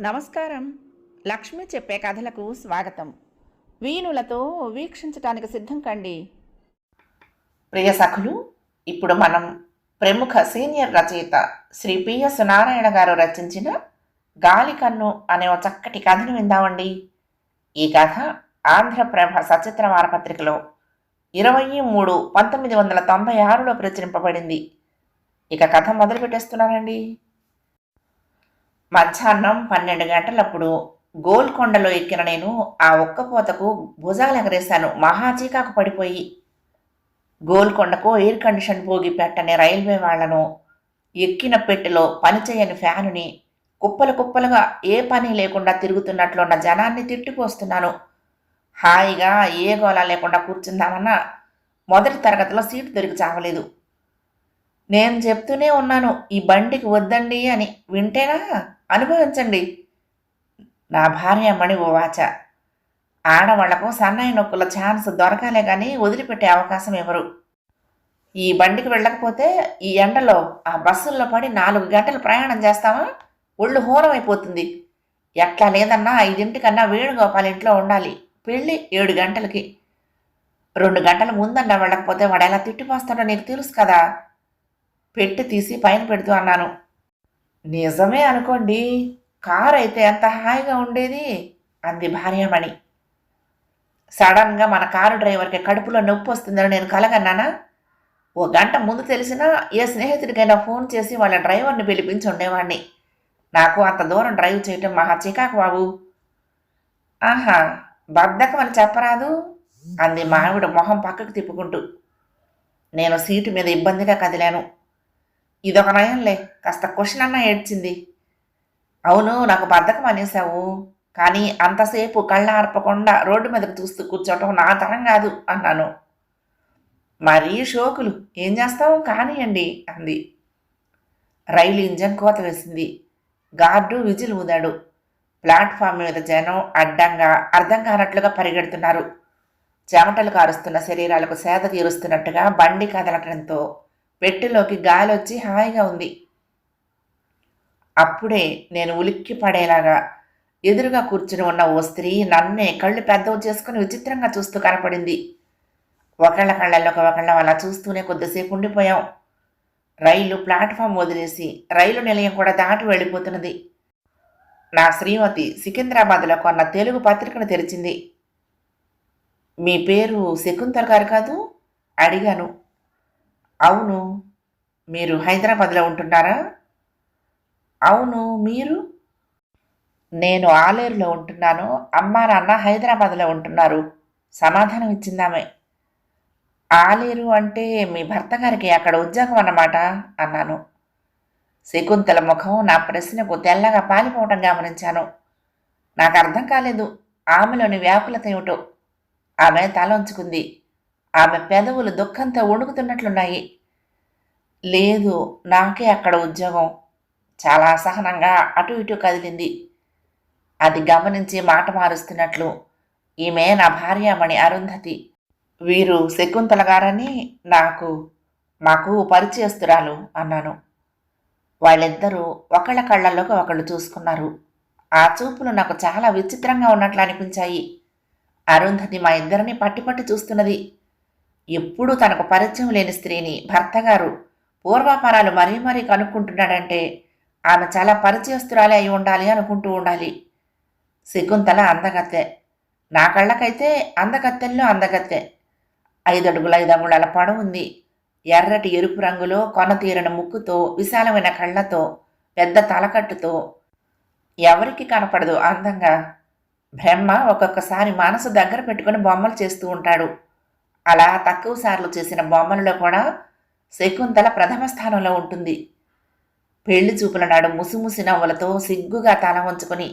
నమస్కారం. లక్ష్మి చెప్పే కథలకు స్వాగతం. వీణులతో వీక్షించటానికి సిద్ధం కండి. ప్రియ సఖులు ఇప్పుడు మనం ప్రముఖ సీనియర్ రచయిత శ్రీ పిఎస్ నారాయణ గారు రచించిన గాలి కన్ను అనే ఒక చక్కటి కథను విందామండి. ఈ కథ ఆంధ్రప్రభ సచిత్ర వారపత్రికలో ఇరవై మూడు పంతొమ్మిది వందల తొంభై ఆరులో ప్రచురింపబడింది. ఇక కథ మొదలు పెట్టేస్తున్నానండి మధ్యాహ్నం పన్నెండు గంటలప్పుడు గోల్కొండలో ఎక్కిన నేను ఆ ఒక్కపోతకు భుజాలు ఎగరేశాను. మహాచీకాకు పడిపోయి గోల్కొండకు ఎయిర్ కండిషన్ పోగి పెట్టని రైల్వే వాళ్ళను ఎక్కిన పెట్టెలో పనిచేయని ఫ్యానుని కుప్పలు కుప్పలుగా ఏ పని లేకుండా తిరుగుతున్నట్లున్న జనాన్ని తిట్టిపోస్తున్నాను హాయిగా ఏ గోళ లేకుండా కూర్చుందామన్నా మొదటి తరగతిలో సీటు దొరికి చావలేదు. నేను చెప్తూనే ఉన్నాను ఈ బండికి వద్దండి అని. వింటేనా? అనుభవించండి. నా భార్య మణి ఓ వాచ. ఆడవాళ్ళకు సన్నాయి నొక్కుల ఛాన్స్ దొరకాలే కానీ వదిలిపెట్టే అవకాశం ఎవరు? ఈ బండికి వెళ్ళకపోతే ఈ ఎండలో ఆ బస్సుల్లో పడి నాలుగు గంటలు ప్రయాణం చేస్తామా? ఒళ్ళు హోరం అయిపోతుంది. ఎట్లా లేదన్నా ఐదింటికన్నా వేణుగోపాల్ ఇంట్లో ఉండాలి. పెళ్ళి ఏడు గంటలకి. రెండు గంటల ముందన్నా వెళ్ళకపోతే వాడు ఎలా తిట్టిపోస్తాడో నీకు తెలుసు కదా. పెట్టి తీసి పైన పెడుతూ అన్నాను. నిజమే అనుకోండి కారు అయితే ఎంత హాయిగా ఉండేది? అంది భార్యమణి. సడన్గా మన కారు డ్రైవర్కి కడుపులో నొప్పి వస్తుందని నేను కలగన్నానా? ఓ గంట ముందు తెలిసినా ఏ స్నేహితుడికైనా ఫోన్ చేసి వాళ్ళ డ్రైవర్ని పిలిపించి ఉండేవాడిని నాకు అంత దూరం డ్రైవ్ చేయటం మహా చికాకు బాబు. ఆహా బద్ధకం అని చెప్పరాదు? అంది మావిడ మొహం పక్కకు తిప్పుకుంటూ. నేను సీటు మీద ఇబ్బందిగా కదిలాను. ఇదొక నయంలే. కాస్త క్వశ్చన్ అన్నా ఏడ్చింది. అవును నాకు బద్ధకం అనేసావు కానీ అంతసేపు కళ్ళ ఆర్పకుండా రోడ్డు మీదకు చూస్తూ కూర్చోవటం నా తరం కాదు అన్నాను. మరీ షోకులు ఏం చేస్తావు? కానియండి అంది. రైలు ఇంజన్ కోత వేసింది. గార్డు విజిల్ ఊదాడు. ప్లాట్ఫామ్ మీద జనం అడ్డంగా అర్థం కానట్లుగా పరిగెడుతున్నారు. చెమటలు కారుస్తున్న శరీరాలకు సేద తీరుస్తున్నట్టుగా బండి కదలటంతో పెట్టెలోకి గాలి వచ్చి హాయిగా ఉంది. అప్పుడే నేను ఉలిక్కి పడేలాగా ఎదురుగా కూర్చుని ఉన్న ఓ స్త్రీ నన్నే కళ్ళు పెద్దవి చేసుకుని విచిత్రంగా చూస్తూ కనపడింది. ఒకళ్ళ కళ్ళల్లోకి ఒకళ్ళం అలా చూస్తూనే కొద్దిసేపు ఉండిపోయాం. రైలు ప్లాట్ఫామ్ వదిలేసి రైలు నిలయం కూడా దాటి వెళ్ళిపోతున్నది. నా శ్రీమతి సికింద్రాబాద్లో కొన్న తెలుగు పత్రికను తెరిచింది. మీ పేరు శకుంతల్ గారు కాదు? అడిగాను. అవును మీరు హైదరాబాద్లో ఉంటున్నారా? అవును మీరు? నేను ఆలేరులో ఉంటున్నాను. అమ్మా నాన్న హైదరాబాద్లో ఉంటున్నారు. సమాధానం ఇచ్చిందామె. ఆలేరు అంటే మీ భర్త గారికి అక్కడ ఉద్యోగం అన్నమాట అన్నాను. శకుంతల ముఖం నా ప్రశ్నకు తెల్లగా పాలిపోవటం గమనించాను. నాకు అర్థం కాలేదు. ఆమెలోని వ్యాకులత ఏమిటో. ఆమె తల ఉంచుకుంది ఆమె పెదవులు దుఃఖంతో వణుకుతున్నట్లున్నాయి లేదు నాకే అక్కడ ఉద్యోగం. చాలా అసహనంగా అటు ఇటు కదిలింది. అది గమనించి మాట మారుస్తున్నట్లు ఈమె నా భార్యామణి అరుంధతి. వీరు శకుంతల గారని నాకు మాకు పరిచయస్తురాలు అన్నాను. వాళ్ళిద్దరూ ఒకళ్ళ కళ్ళల్లోకి ఒకళ్ళు చూసుకున్నారు. ఆ చూపులు నాకు చాలా విచిత్రంగా ఉన్నట్లు అనిపించాయి. అరుంధతి మా ఇద్దరిని పట్టి పట్టి చూస్తున్నది. ఎప్పుడూ తనకు పరిచయం లేని స్త్రీని భర్తగారు పూర్వాపరాలు మరీ మరీ కనుక్కుంటున్నాడంటే ఆమె చాలా పరిచయస్తురాలే అయి ఉండాలి అనుకుంటూ ఉండాలి. శకుంతల అందగత్తె. నా కళ్ళకైతే అందగత్తెల్లో అందగత్తె. ఐదడుగుల ఐదు అంగుళాల ఉంది. ఎర్రటి ఎరుపు రంగులో కొనతీరిన ముక్కుతో విశాలమైన కళ్ళతో పెద్ద తలకట్టుతో ఎవరికి కనపడదు అందంగా. బ్రహ్మ ఒక్కొక్కసారి మనసు దగ్గర పెట్టుకుని బొమ్మలు చేస్తూ ఉంటాడు. అలా తక్కువ సార్లు చేసిన బొమ్మలలో కూడా శకుంతల ప్రథమ స్థానంలో ఉంటుంది. పెళ్ళి చూపుల నాడు ముసిముసి నవ్వులతో సిగ్గుగా తల వంచుకొని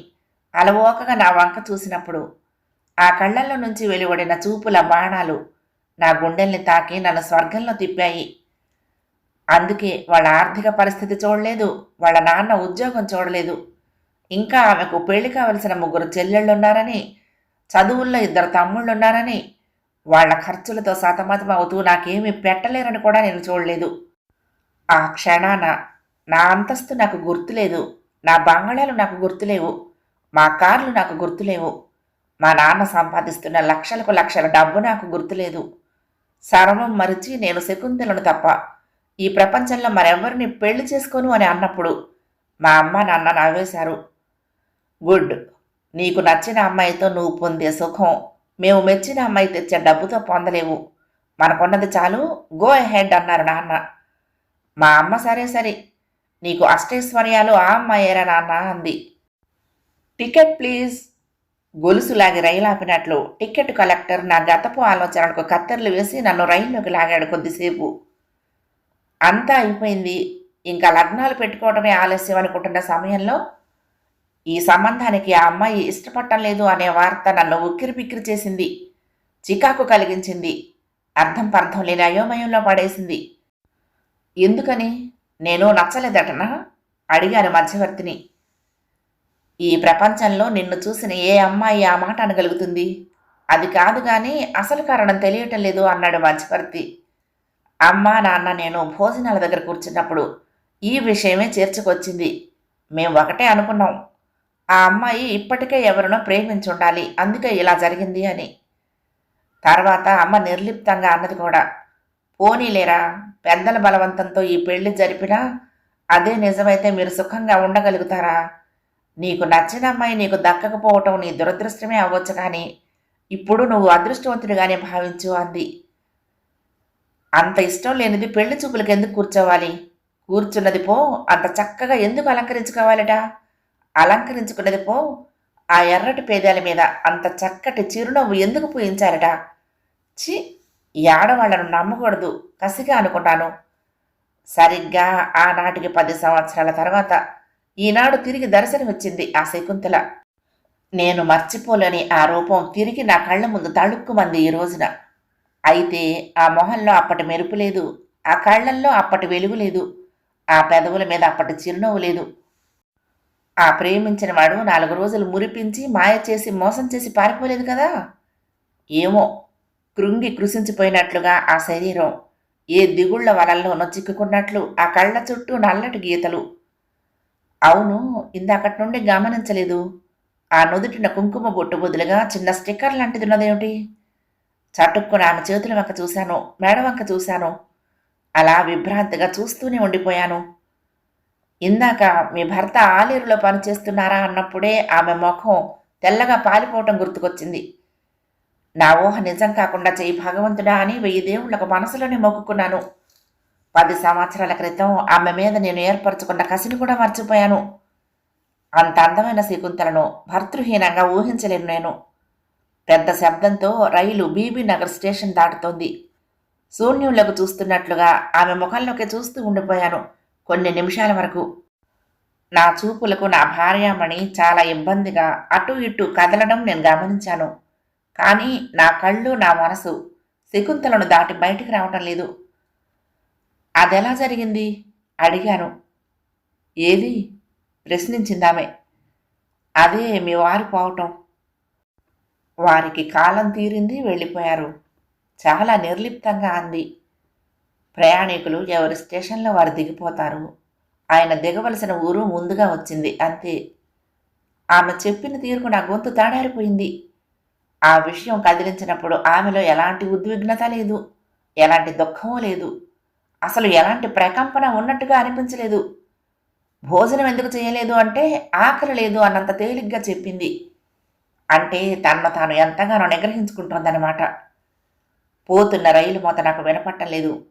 అలవోకగా నా వంక చూసినప్పుడు ఆ కళ్ళల్లో నుంచి వెలువడిన చూపుల బాణాలు నా గుండెల్ని తాకి నన్ను స్వర్గంలో తిప్పాయి. అందుకే వాళ్ళ ఆర్థిక పరిస్థితి చూడలేదు వాళ్ళ నాన్న ఉద్యోగం చూడలేదు. ఇంకా ఆమెకు పెళ్ళి కావలసిన ముగ్గురు చెల్లెళ్ళున్నారని చదువుల్లో ఇద్దరు తమ్ముళ్ళున్నారని వాళ్ళ ఖర్చులతో సతమతం అవుతూ నాకేమీ పెట్టలేరని కూడా నేను చూడలేదు. ఆ క్షణాన నా అంతస్తు నాకు గుర్తులేదు. నా బంగళాలు నాకు గుర్తులేవు. మా కార్లు నాకు గుర్తులేవు. మా నాన్న సంపాదిస్తున్న లక్షలకు లక్షల డబ్బు నాకు గుర్తులేదు. సర్వం మరిచి నేను శకుంతలను తప్ప ఈ ప్రపంచంలో మరెవరిని పెళ్ళి చేసుకోను అని అన్నప్పుడు మా అమ్మ నాన్న నవ్వేశారు. గుడ్. నీకు నచ్చిన అమ్మాయితో నువ్వు పొందే సుఖం మేము మెచ్చిన అమ్మాయి తెచ్చే డబ్బుతో పొందలేవు. మనకున్నది చాలు. గో హెడ్ అన్నారు నాన్న. మా అమ్మ సరే సరే. నీకు అష్టైశ్వర్యాలు ఆ అమ్మాయేరా నాన్న అంది. Ticket please. గొలుసు లాగి రైలు ఆపినట్లు టికెట్ కలెక్టర్ నా గతపు ఆలోచనలకు కత్తెరలు వేసి నన్ను రైల్లోకి లాగాడు కొద్దిసేపు. అంతా అయిపోయింది. ఇంకా లగ్నాలు పెట్టుకోవడమే ఆలస్యం అనుకుంటున్న సమయంలో ఈ సంబంధానికి ఆ అమ్మాయి ఇష్టపడటం లేదు అనే వార్త నన్ను ఉక్కిరి పిక్కిరి చేసింది. చికాకు కలిగించింది. అర్థం పర్థం లేని అయోమయంలో పడేసింది. ఎందుకని? నేను నచ్చలేదటనా? అడిగాను మధ్యవర్తిని. ఈ ప్రపంచంలో నిన్ను చూసిన ఏ అమ్మాయి ఆ మాట అనగలుగుతుంది? అది కాదు కానీ అసలు కారణం తెలియటం లేదు అన్నాడు మధ్యవర్తి. అమ్మ నాన్న నేను భోజనాల దగ్గర కూర్చున్నప్పుడు ఈ విషయమే చేర్చుకొచ్చింది. మేము ఒకటే అనుకున్నాం. ఆ అమ్మాయి ఇప్పటికే ఎవరినో ప్రేమించుండాలి అందుకే ఇలా జరిగింది అని. తర్వాత అమ్మ నిర్లిప్తంగా అన్నది కూడా పోనీలేరా పెద్దల బలవంతంతో ఈ పెళ్ళి జరిపినా అదే నిజమైతే మీరు సుఖంగా ఉండగలుగుతారా? నీకు నచ్చిన అమ్మాయి నీకు దక్కకపోవటం నీ దురదృష్టమే అవ్వచ్చు కానీ ఇప్పుడు నువ్వు అదృష్టవంతుడిగానే భావించు అంది. అంత ఇష్టం లేనిది పెళ్ళి చూపులకు ఎందుకు కూర్చోవాలి? కూర్చున్నది పో అంత చక్కగా ఎందుకు అలంకరించుకోవాలట? అలంకరించుకున్నది పో. ఆ ఎర్రటి పేదాల మీద అంత చక్కటి చిరునవ్వు ఎందుకు పూయించారట చి ఈ ఆడవాళ్ళను నమ్మకూడదు కసిగా అనుకున్నాను సరిగ్గా ఆనాటికి పది సంవత్సరాల తర్వాత ఈనాడు తిరిగి దర్శనమిచ్చింది ఆ శకుంతల. నేను మర్చిపోలేని ఆ రూపం తిరిగి నా కళ్ళ ముందు తళుక్కుమంది ఈ రోజున. అయితే ఆ మొహంలో అప్పటి మెరుపు లేదు ఆ కళ్ళల్లో అప్పటి వెలుగు లేదు ఆ పెదవుల మీద అప్పటి చిరునవ్వు లేదు. ఆ ప్రేమించిన వాడు నాలుగు రోజులు మురిపించి మాయ చేసి మోసం చేసి పారిపోలేదు కదా? ఏమో. కృంగి కృషించిపోయినట్లుగా ఆ శరీరం ఏ దిగుళ్ళ వలల్లోనో చిక్కుకున్నట్లు ఆ కళ్ళ చుట్టూ నల్లటి గీతలు. అవును ఇందాకటి నుండి గమనించలేదు. ఆ నుదుటిన కుంకుమ బొట్టు బదులుగా చిన్న స్టిక్కర్ లాంటిది ఉన్నదేమిటి? చటుక్కున ఆమె చేతుల వంక చూశాను మేడ వంక చూశాను. అలా విభ్రాంతిగా చూస్తూనే ఉండిపోయాను. ఇందాక మీ భర్త ఆలేరులో పనిచేస్తున్నారా అన్నప్పుడే ఆమె ముఖం తెల్లగా పాలిపోవటం గుర్తుకొచ్చింది. నా ఊహ నిజం కాకుండా చేయి భగవంతుడా అని వెయ్యి దేవుళ్ళకు మనసులోనే మొక్కుకున్నాను. పది సంవత్సరాల క్రితం ఆమె మీద నేను ఏర్పరచుకున్న కసిని కూడా మర్చిపోయాను. అంత అందమైన శకుంతలను భర్తృహీనంగా ఊహించలేను నేను. పెద్ద శబ్దంతో రైలు బీబీ నగర్ స్టేషన్ దాటుతోంది. శూన్యులకు చూస్తున్నట్లుగా ఆమె ముఖంలోకి చూస్తూ ఉండిపోయాను. కొన్ని నిమిషాల వరకు. నా చూపులకు నా భార్యామణి చాలా ఇబ్బందిగా అటు ఇటు కదలడం నేను గమనించాను. కానీ నా కళ్ళు నా మనసు శకుంతలను దాటి బయటికి రావటం లేదు. అదెలా జరిగింది? అడిగాను. ఏది? ప్రశ్నించిందామె. అదే మీ వారు పోవటం. వారికి కాలం తీరింది వెళ్ళిపోయారు. చాలా నిర్లిప్తంగా అంది. ప్రయాణికులు ఎవరి స్టేషన్లో వారు దిగిపోతారు. ఆయన దిగవలసిన ఊరు ముందుగా వచ్చింది. అంతే. ఆమె చెప్పిన తీరుకు నా గొంతు తాడారిపోయింది. ఆ విషయం కదిలించినప్పుడు ఆమెలో ఎలాంటి ఉద్విగ్నత లేదు. ఎలాంటి దుఃఖము లేదు. అసలు ఎలాంటి ప్రకంపన ఉన్నట్టుగా అనిపించలేదు. భోజనం ఎందుకు చేయలేదు అంటే ఆకలి లేదు అన్నంత తేలిగ్గా చెప్పింది. అంటే తనను తాను ఎంతగానో నిగ్రహించుకుంటోందనమాట పోతున్న రైలు మోత నాకు వినపట్టలేదు.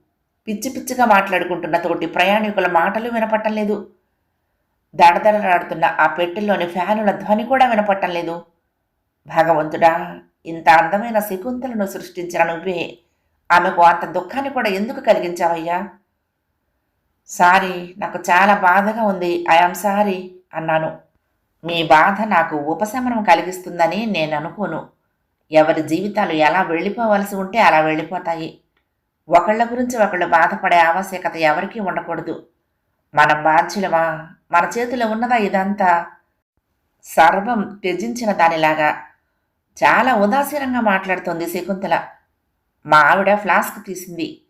పిచ్చి పిచ్చిగా మాట్లాడుకుంటున్న తోటి ప్రయాణికుల మాటలు వినపట్టం లేదు. దడదడలాడుతున్న ఆ పెట్టెల్లోని ఫ్యానుల ధ్వని కూడా వినపట్టం లేదు. భగవంతుడా ఇంత అందమైన శకుంతలను సృష్టించిన నువ్వే ఆమెకు అంత దుఃఖాన్ని కూడా ఎందుకు కలిగించావయ్యా? సారీ నాకు చాలా బాధగా ఉంది. ఐఆమ్ సారీ అన్నాను. మీ బాధ నాకు ఉపశమనం కలిగిస్తుందని నేను అనుకోను. ఎవరి జీవితాలు ఎలా వెళ్ళిపోవలసి ఉంటే అలా వెళ్ళిపోతాయి. ఒకళ్ళ గురించి ఒకళ్ళు బాధపడే ఆవశ్యకత ఎవరికీ ఉండకూడదు. మనం బాధ్యులమా? మన చేతిలో ఉన్నదా ఇదంతా? సర్వం త్యజించిన దానిలాగా. చాలా ఉదాసీనంగా మాట్లాడుతోంది శకుంతల. మా ఆవిడ ఫ్లాస్క్ తీసింది.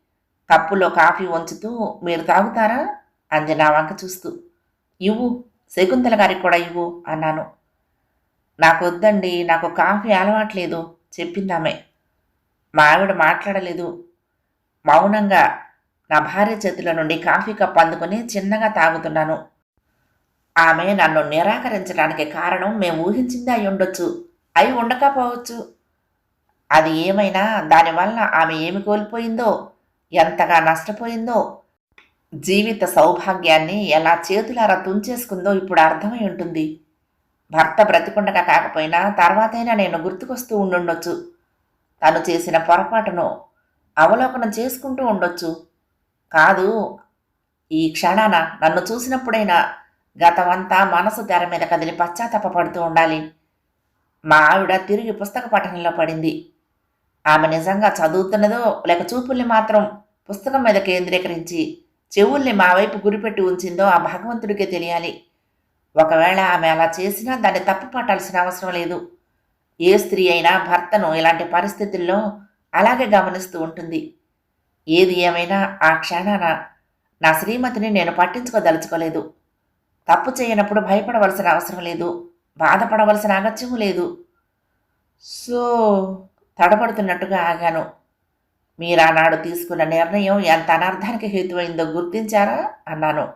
కప్పులో కాఫీ వంచుతూ మీరు తాగుతారా? అంది నా వంక చూస్తూ. ఇవ్వు శకుంతల గారికి కూడా ఇవ్వు అన్నాను. నాకు వద్దండి నాకు కాఫీ అలవాట్లేదు చెప్పిందామె. మా ఆవిడ మాట్లాడలేదు. మౌనంగా నా భార్య చేతిలో నుండి కాఫీ కప్ అందుకుని చిన్నగా తాగుతున్నాను. ఆమె నన్ను నిరాకరించడానికి కారణం మేము ఊహించింది అయి ఉండొచ్చు. అయి ఉండకపోవచ్చు. అది ఏమైనా దానివల్ల ఆమె ఏమి కోల్పోయిందో ఎంతగా నష్టపోయిందో జీవిత సౌభాగ్యాన్ని ఎలా చేతులారా తుంచేసుకుందో ఇప్పుడు అర్థమై ఉంటుంది. భర్త బ్రతికుండగా కాకపోయినా తర్వాతైనా నేను గుర్తుకొస్తూ ఉండుండొచ్చు. తను చేసిన పొరపాటును అవలోకనం చేసుకుంటూ ఉండొచ్చు. కాదు ఈ క్షణాన నన్ను చూసినప్పుడైనా గతమంతా మనసు తెర మీద కదిలి పశ్చాత్తాపడుతూ ఉండాలి. మా ఆవిడ తిరిగి పుస్తక పఠనంలో పడింది. ఆమె నిజంగా చదువుతున్నదో లేక చూపుల్ని మాత్రం పుస్తకం మీద కేంద్రీకరించి చెవుల్ని మా వైపు గురిపెట్టి ఉంచిందో ఆ భగవంతుడికే తెలియాలి. ఒకవేళ ఆమె అలా చేసినా దాన్ని తప్పు పట్టాల్సిన అవసరం లేదు. ఏ స్త్రీ అయినా భర్తను ఇలాంటి పరిస్థితుల్లో అలాగే గమనిస్తూ ఉంటుంది. ఏది ఏమైనా ఆ క్షణాన నా శ్రీమతిని నేను పట్టించుకోదలుచుకోలేదు. తప్పు చేయనప్పుడు భయపడవలసిన అవసరం లేదు. బాధపడవలసిన అగత్యము లేదు. సో తడబడుతున్నట్టుగా ఆగాను. మీరానాడు తీసుకున్న నిర్ణయం ఎంత అనర్థానికి హేతువైందో గుర్తించారా? అన్నాను.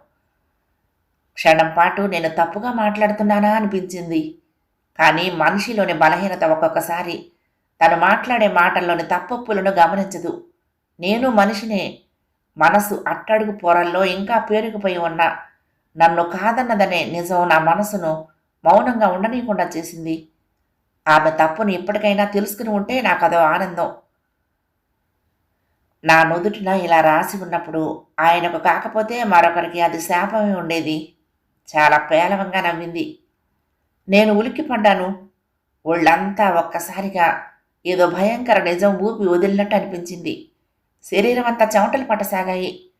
క్షణం పాటు నేను తప్పుగా మాట్లాడుతున్నానా అనిపించింది. కానీ మనిషిలోని బలహీనత ఒక్కొక్కసారి తను మాట్లాడే మాటల్లోని తప్పొప్పులను గమనించదు. నేను మనిషినే. మనసు అట్టడుగు పొరల్లో ఇంకా పేరుకుపోయి ఉన్న నన్ను కాదన్నదనే నిజం నా మనసును మౌనంగా ఉండనీయకుండా చేసింది. ఆమె తప్పును ఇప్పటికైనా తెలుసుకుని ఉంటే నాకు అదో ఆనందం. నా నుదుటిన ఇలా రాసి ఉన్నప్పుడు ఆయనకు కాకపోతే మరొకరికి అది శాపమే ఉండేది. చాలా పేలవంగా నవ్వింది. నేను ఉలిక్కిపడ్డాను. ఒళ్ళంతా ఒక్కసారిగా ఏదో భయంకర నిజం ఊపి వదిలినట్టు అనిపించింది. శరీరం అంతా చెమటలు పట్టసాగాయి.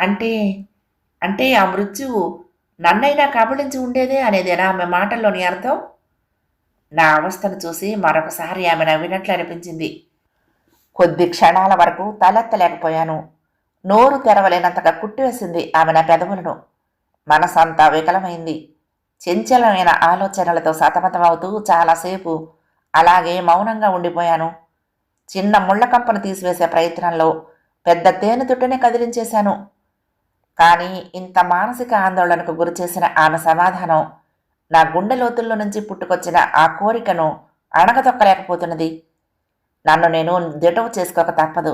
అంటే అంటే ఆ మృత్యువు నన్నైనా కబళించి ఉండేదే అనేదేనా ఆమె మాటల్లోని అర్థం? నా అవస్థను చూసి మరొకసారి ఆమె నవ్వినట్లు అనిపించింది. కొద్ది క్షణాల వరకు తలెత్తలేకపోయాను. నోరు తెరవలేనంతగా కుట్టివేసింది ఆమె నా పెదవులను. మనసంతా వికలమైంది. చంచలమైన ఆలోచనలతో సతమతమవుతూ చాలాసేపు అలాగే మౌనంగా ఉండిపోయాను. చిన్న ముళ్ళకంపను తీసివేసే ప్రయత్నంలో పెద్ద తేనె తుట్టనే కదిలించేశాను. కానీ ఇంత మానసిక ఆందోళనకు గురిచేసిన ఆమె సమాధానం నా గుండె లోతుల్లో నుంచి పుట్టుకొచ్చిన ఆ కోరికను అణగదొక్కలేకపోతున్నది. నన్ను నేను దిటవు చేసుకోక తప్పదు.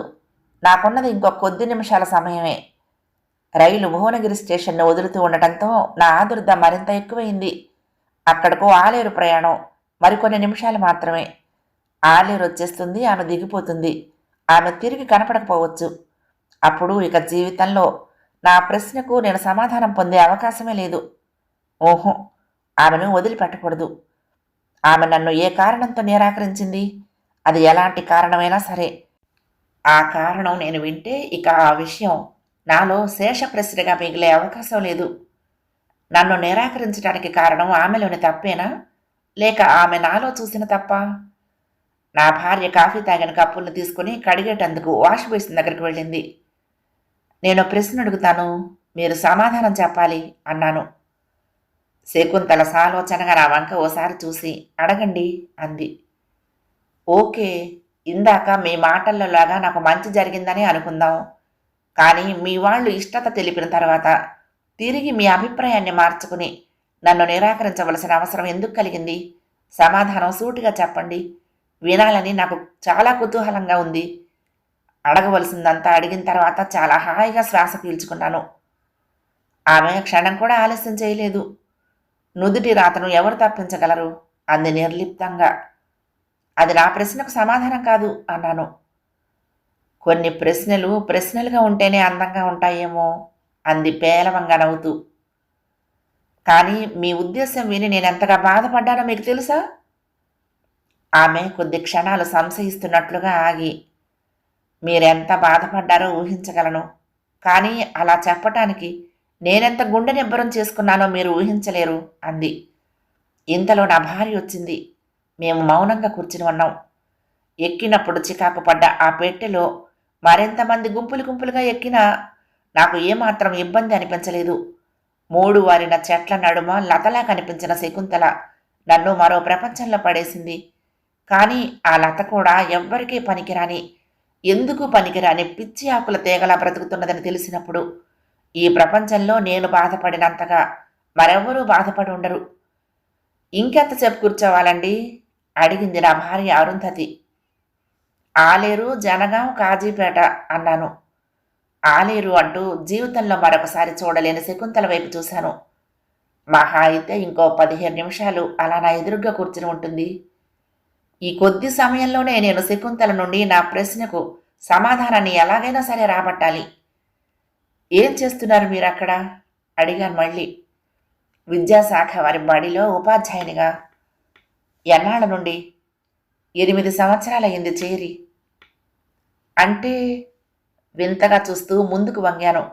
నాకున్నది ఇంకో కొద్ది నిమిషాల సమయమే. రైలు భువనగిరి స్టేషన్ను వదులుతూ ఉండటంతో నా ఆదుర్ద మరింత ఎక్కువైంది. అక్కడకు ఆలేరు ప్రయాణం మరికొన్ని నిమిషాలు మాత్రమే. ఆలేరు వచ్చేస్తుంది ఆమె దిగిపోతుంది. ఆమె తిరిగి కనపడకపోవచ్చు. అప్పుడు ఇక జీవితంలో నా ప్రశ్నకు నేను సమాధానం పొందే అవకాశమే లేదు. ఓహో ఆమెను వదిలిపెట్టకూడదు. ఆమె నన్ను ఏ కారణంతో నిరాకరించింది? అది ఎలాంటి కారణమైనా సరే. ఆ కారణం నేను వింటే ఇక ఆ విషయం నాలో శేష ప్రశ్నగా మిగిలే అవకాశం లేదు. నన్ను నిరాకరించడానికి కారణం ఆమెలోని తప్పేనా? లేక ఆమె నాలో చూసిన తప్ప నా భార్య కాఫీ తాగిన కప్పులను తీసుకుని కడిగేటందుకు వాష్ బేసిన్ దగ్గరికి వెళ్ళింది. నేను ప్రశ్న అడుగుతాను మీరు సమాధానం చెప్పాలి అన్నాను. శకుంతల సాలోచనగా నా వంక ఓసారి చూసి అడగండి అంది. ఓకే ఇందాక మీ మాటల్లోలాగా నాకు మంచి జరిగిందని అనుకుందాం కానీ మీ వాళ్ళు ఇష్టత తెలిపిన తర్వాత తిరిగి మీ అభిప్రాయాన్ని మార్చుకుని నన్ను నిరాకరించవలసిన అవసరం ఎందుకు కలిగింది? సమాధానం సూటిగా చెప్పండి. వినాలని నాకు చాలా కుతూహలంగా ఉంది. అడగవలసిందంతా అడిగిన తర్వాత చాలా హాయిగా శ్వాస పీల్చుకున్నాను. ఆమె క్షణం కూడా ఆలస్యం చేయలేదు. నుదుటి రాతను ఎవరు తప్పించగలరు? అంది నిర్లిప్తంగా. అది నా ప్రశ్నకు సమాధానం కాదు అన్నాను. కొన్ని ప్రశ్నలు ప్రశ్నలుగా ఉంటేనే అందంగా ఉంటాయేమో అంది పేలవంగా నవ్వుతూ. కానీ మీ ఉద్దేశం విని నేను ఎంతగా బాధపడ్డానో మీకు తెలుసా? ఆమె కొద్ది క్షణాలు సంశయిస్తున్నట్లుగా ఆగి మీరెంత బాధపడ్డారో ఊహించగలను. కానీ అలా చెప్పటానికి నేనెంత గుండె నిబ్బరం చేసుకున్నానో మీరు ఊహించలేరు అంది. ఇంతలో నా భార్య వచ్చింది. మేము మౌనంగా కూర్చుని ఉన్నాం. ఎక్కినప్పుడు చికాకు పడ్డ ఆ పెట్టెలో మరింతమంది గుంపులు గుంపులుగా ఎక్కినా నాకు ఏమాత్రం ఇబ్బంది అనిపించలేదు. మూడు వారిన చెట్ల నడుమ లతలా కనిపించిన శకుంతల నన్ను మరో ప్రపంచంలో పడేసింది. కానీ ఆ లత కూడా ఎవ్వరికీ పనికిరాని ఎందుకు పనికిరాని పిచ్చి ఆకుల తీగలా బ్రతుకుతున్నదని తెలిసినప్పుడు ఈ ప్రపంచంలో నేను బాధపడినంతగా మరెవ్వరూ బాధపడి ఉండరు. ఇంకెంతసేపు కూర్చోవాలండి? అడిగింది నా భార్య అరుంధతి. ఆలేరు జనగాం కాజీపేట అన్నాను. ఆలేరు అంటూ జీవితంలో మరొకసారి చూడలేని శకుంతల వైపు చూశాను. మహా అయితే ఇంకో పదిహేను నిమిషాలు అలా నా ఎదురుగ్గా కూర్చుని ఉంటుంది. ఈ కొద్ది సమయంలోనే నేను శకుంతల నుండి నా ప్రశ్నకు సమాధానాన్ని ఎలాగైనా సరే రాబట్టాలి. ఏం చేస్తున్నారు మీరు అక్కడ అడిగాను మళ్ళీ. విద్యాశాఖ వారి బడిలో ఉపాధ్యాయునిగా. ఎన్నాళ్ళ నుండి? ఎనిమిది సంవత్సరాలయ్యింది చేరి. అంటే వింతగా చూస్తూ ముందుకు వంగాను.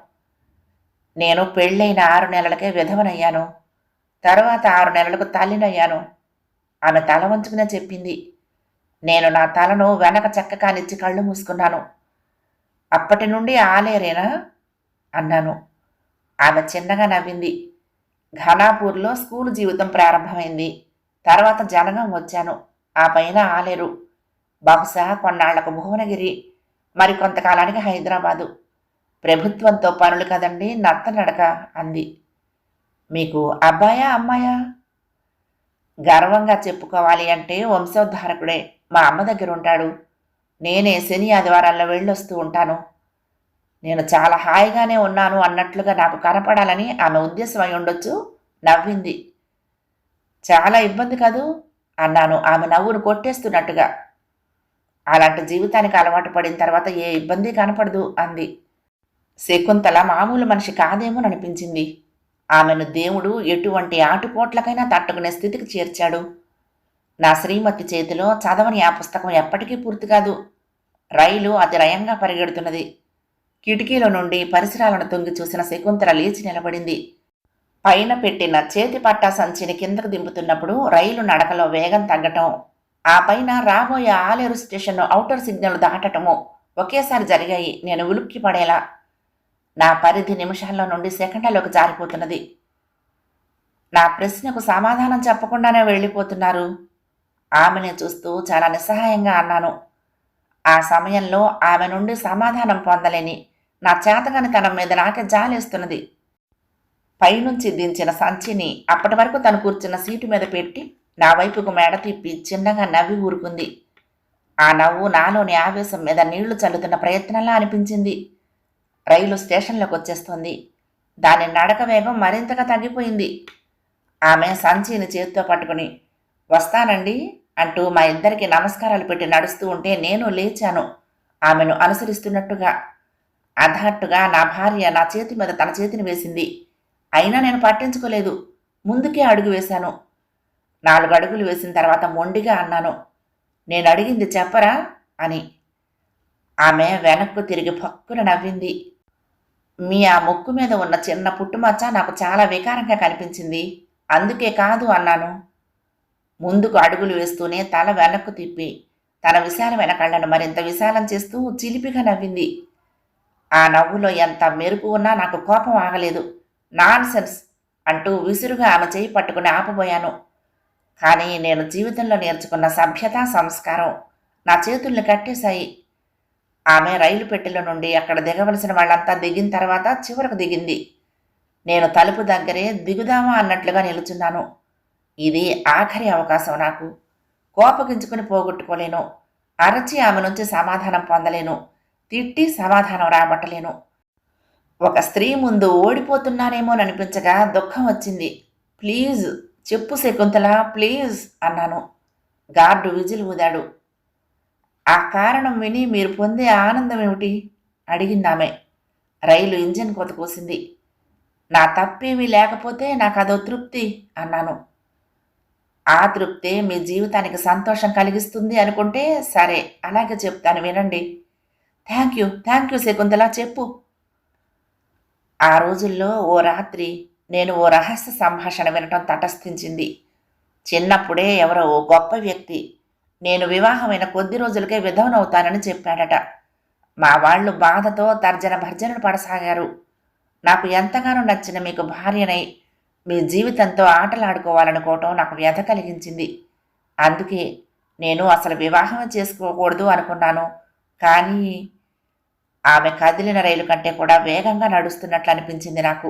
నేను పెళ్ళైన ఆరు నెలలకే విధవనయ్యాను. తర్వాత ఆరు నెలలకు తల్లినయ్యాను. ఆమె తల వంచుకునే చెప్పింది. నేను నా తలను వెనక చెక్క కానిచ్చి కళ్ళు మూసుకున్నాను. అప్పటి నుండి ఆలేరేనా? అన్నాను. ఆమె చిన్నగా నవ్వింది. ఘనాపూర్లో స్కూలు జీవితం ప్రారంభమైంది. తర్వాత జనగం వచ్చాను. ఆ పైన ఆలేరు. బహుశా కొన్నాళ్ళకు భువనగిరి. మరి కొంతకాలానికి హైదరాబాదు. ప్రభుత్వంతో పనులు కదండి నత్తనడక అంది. మీకు అబ్బాయా అమ్మాయా? గర్వంగా చెప్పుకోవాలి అంటే వంశోద్ధారకుడే మా అమ్మ దగ్గర ఉంటాడు. నేనే శని ఆదివారాల్లో వెళ్ళొస్తూ ఉంటాను. నేను చాలా హాయిగానే ఉన్నాను అన్నట్లుగా నాకు కనపడాలని ఆమె ఉద్దేశం అయి ఉండొచ్చు నవ్వింది. చాలా ఇబ్బంది కదూ? అన్నాను ఆమె నవ్వును కొట్టేస్తున్నట్టుగా. అలాంటి జీవితానికి అలవాటు పడిన తర్వాత ఏ ఇబ్బంది కనపడదు అంది. శకుంతల మామూలు మనిషి కాదేమోననిపించింది ఆమెను దేవుడు ఎటువంటి ఆటుపోట్లకైనా తట్టుకునే స్థితికి చేర్చాడు. నా శ్రీమతి చేతిలో చదవని ఆ పుస్తకం ఎప్పటికీ పూర్తి కాదు. రైలు అతిరయంగా పరిగెడుతున్నది. కిటికీలో నుండి పరిసరాలను తొంగి చూసిన శకుంతల లేచి నిలబడింది. పైన పెట్టిన చేతి పట్టా సంచిని కిందకు దింపుతున్నప్పుడు రైలు నడకలో వేగం తగ్గటం ఆ పైన రాబోయే ఆలేరు స్టేషన్ ఔటర్ సిగ్నల్ దాటటము ఒకేసారి జరిగాయి. నేను ఉలుక్కి పడేలా. నా పరిధి నిమిషాల్లో నుండి సెకండ్లలోకి జారిపోతున్నది. నా ప్రశ్నకు సమాధానం చెప్పకుండానే వెళ్ళిపోతున్నారు. ఆమెని చూస్తూ చాలా నిస్సహాయంగా అన్నాను. ఆ సమయంలో ఆమె నుండి సమాధానం పొందలేని నా చేతగాని తన మీద నాకే జాలేస్తున్నది. పైనుంచి దించిన సంచిని అప్పటి వరకు తను కూర్చున్న సీటు మీద పెట్టి నా వైపుకు మెడ తిప్పి చిన్నగా నవ్వి ఊరుకుంది. ఆ నవ్వు నాలోని ఆవేశం మీద నీళ్ళు చల్లుతున్న ప్రయత్నంలా అనిపించింది. రైలు స్టేషన్లోకి వచ్చేస్తోంది దాని నడక వేగం మరింతగా తగ్గిపోయింది. ఆమె సంచిని చేతితో పట్టుకుని వస్తానండి అంటూ మా ఇద్దరికి నమస్కారాలు పెట్టి నడుస్తూ ఉంటే నేను లేచాను. ఆమెను అనుసరిస్తున్నట్టుగా అధాట్టుగా నా భార్య నా చేతి మీద తన చేతిని వేసింది. అయినా నేను పట్టించుకోలేదు. ముందుకే అడుగు వేశాను. నాలుగు అడుగులు వేసిన తర్వాత మొండిగా అన్నాను. నేను అడిగింది చెప్పరా అని. ఆమె వెనక్కు తిరిగి పక్కున నవ్వింది. మీ ఆ ముక్కు మీద ఉన్న చిన్న పుట్టుమచ్చ నాకు చాలా వికారంగా కనిపించింది. అందుకే కాదు అన్నాను. ముందుకు అడుగులు వేస్తూనే తల వెనక్కు తిప్పి తన విశాలమైన కళ్ళను మరింత విశాలం చేస్తూ చిలిపిగా నవ్వింది. ఆ నవ్వులో ఎంత మెరుపు ఉన్నా నాకు కోపం ఆగలేదు. నాన్ సెన్స్ అంటూ విసురుగా ఆమె చేయి పట్టుకుని ఆపబోయాను కానీ నేను జీవితంలో నేర్చుకున్న సభ్యత సంస్కారం నా చేతుల్ని కట్టేశాయి. ఆమె రైలు పెట్టెల నుండి అక్కడ దిగవలసిన వాళ్ళంతా దిగిన తర్వాత చివరకు దిగింది. నేను తలుపు దగ్గరే దిగుదామా అన్నట్లుగా నిలుచున్నాను. ఇది ఆఖరి అవకాశం నాకు. కోపగించుకుని పోగొట్టుకోలేను. అరచి ఆమె నుంచి సమాధానం పొందలేను. తిట్టి సమాధానం రాబట్టలేను. ఒక స్త్రీ ముందు ఓడిపోతున్నానేమోననిపించగా దుఃఖం వచ్చింది. ప్లీజ్ చెప్పు శకుంతల ప్లీజ్ అన్నాను. గార్డు విజిల్ ఊదాడు. ఆ కారణం విని మీరు పొందే ఆనందం ఏమిటి? అడిగిందామె రైలు ఇంజిన్ కోత కోసింది. నా తప్పేమీ లేకపోతే నాకు అదో తృప్తి అన్నాను. ఆ తృప్తే మీ జీవితానికి సంతోషం కలిగిస్తుంది అనుకుంటే సరే అలాగే చెప్తాను వినండి. Thank you thank you Shakuntala చెప్పు. ఆ రోజుల్లో ఓ రాత్రి నేను ఓ రహస్య సంభాషణ వినటం తటస్థించింది. చిన్నప్పుడే ఎవరో ఓ గొప్ప వ్యక్తి నేను వివాహమైన కొద్ది రోజులకే విధవనవుతానని చెప్పాడట. మా వాళ్ళు బాధతో తర్జన భర్జనలు పడసాగారు. నాకు ఎంతగానో నచ్చిన మీకు భార్యనై మీ జీవితంతో ఆటలాడుకోవాలనుకోవటం నాకు వ్యధ కలిగించింది. అందుకే నేను అసలు వివాహం చేసుకోకూడదు అనుకున్నాను. కానీ ఆమె కదిలిన రైలు కంటే కూడా వేగంగా నడుస్తున్నట్లు అనిపించింది నాకు.